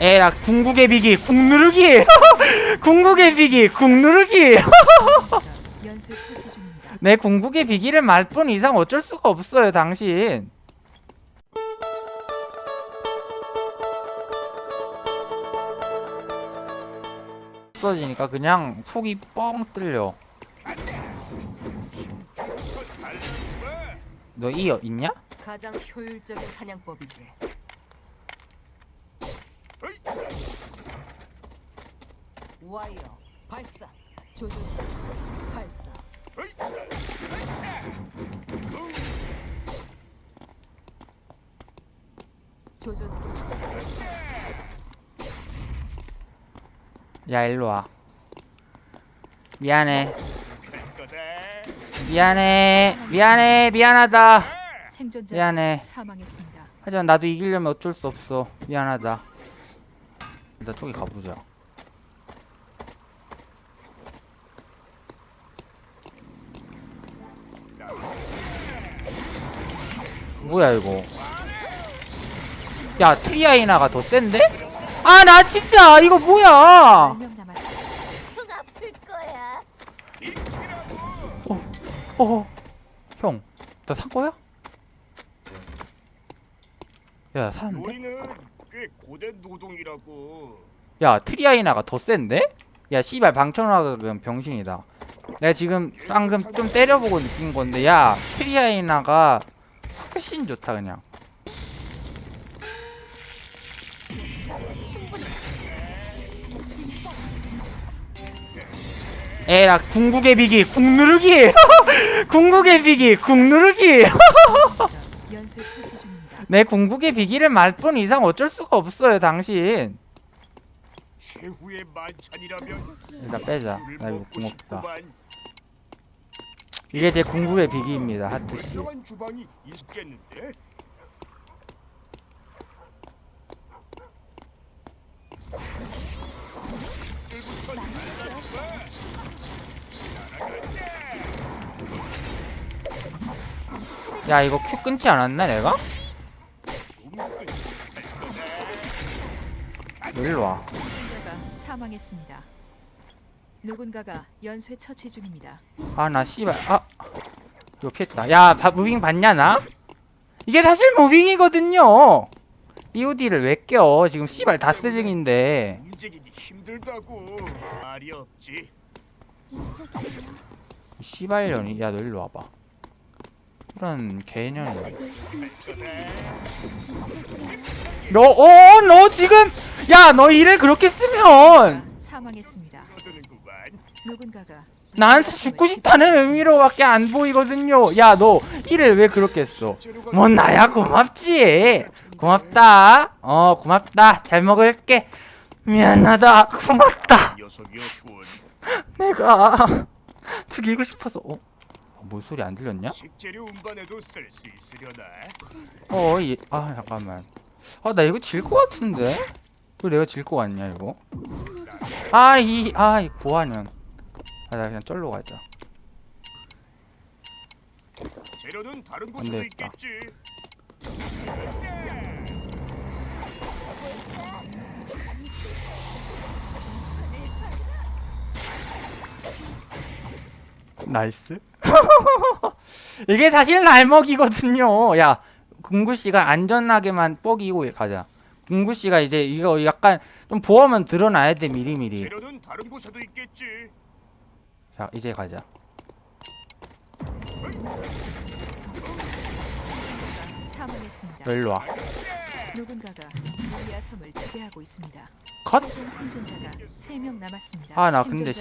에라 궁극의 비기 궁 누르기 궁극의 비기 궁 누르기 연쇄 처치 중입니다. 내 궁극의 비기를 맛본 이상 어쩔 수가 없어요 당신 없어지니까 그냥 속이 뻥 뚫려 너이 있냐? 가장 효율적인 사냥법이지. 와이어 발사. 조준 발사. 조준 야 일로 와 미안해 미안해 미안해 미안하다 생존자 미안해 사망했습니다. 하지만 나도 이기려면 어쩔 수 없어 미안하다 일단 저기 가보자 뭐야 이거 야 트리아이나가 더 센데? 아 나 진짜 이거 뭐야 10명 남았습니다. 좀 아플 거야. 어, 형, 나 산 거야? 야, 사는데? 우리는 꽤 고된 노동이라고. 야, 트리아이나가 더 센데? 야, 씨발, 방천화가 그냥 병신이다. 내가 지금 방금 좀 때려보고 느낀 건데, 야, 트리아이나가 훨씬 좋다, 그냥. 에라, 궁극의 비기, 궁 누르기! 궁극의 비기, 궁 누르기! 연쇄 처치 중입니다. 내 궁극의 비기를 맛본 이상 어쩔 수가 없어요, 당신. 최후의 만찬이라면 일단 빼자. 나 이거 궁 없다. 이게 제 궁극의 비기입니다, 하트씨. 멀쩡한 주방이 있겠는데? 야, 이거 큐 끊지 않았나, 내가? 너 일로 와. 생존자가 사망했습니다. 누군가가 연쇄 처치 중입니다. 아, 나 씨발. 아. 이거 피했다. 야, 바, 무빙 봤냐, 나? 이게 사실 무빙이거든요. BOD를 왜 껴? 지금 씨발 다스 중인데. 움직이기 힘들다고. 말이 없지. 이쪽이에요. 씨발년이. 야, 너 일로 와봐. 이런 개년이. 너, 어, 너 지금, 야, 너 이를 그렇게 쓰면, 사망했습니다. 누군가가 나한테 죽고 싶다는 의미로밖에 안 보이거든요. 야, 너 이를 왜 그렇게 써? 재료가 뭔 나야 고맙지. 고맙다. 어, 고맙다. 잘 먹을게. 미안하다. 고맙다. 내가 죽이고 싶어서. 어? 어, 뭔 소리 안 들렸냐? 식재료 운반에도 쓸 수 있으려나? 어, 이, 아, 잠깐만. 아, 나 이거 질 것 같은데? 왜 내가 질것 같냐, 이거? 아, 이, 아, 이 고환연. 아, 나 그냥 쩔로 가자. 재료는 다른 되겠다. 있겠지. 나이스. 이게 사실 날먹이거든요. 야, 궁구 씨가 안전하게만 뻐기고 가자. 궁구 씨가 이제 이거 약간 좀 보험은 드러나야 돼 미리미리. 재료는 다른 곳에도 있겠지. 자, 이제 가자. 사망했습니다. 일로 와. 누군가가 루리아 섬을 지배하고 있습니다. 컷. 최종 생존자가 3명 남았습니다. 아, 나 근데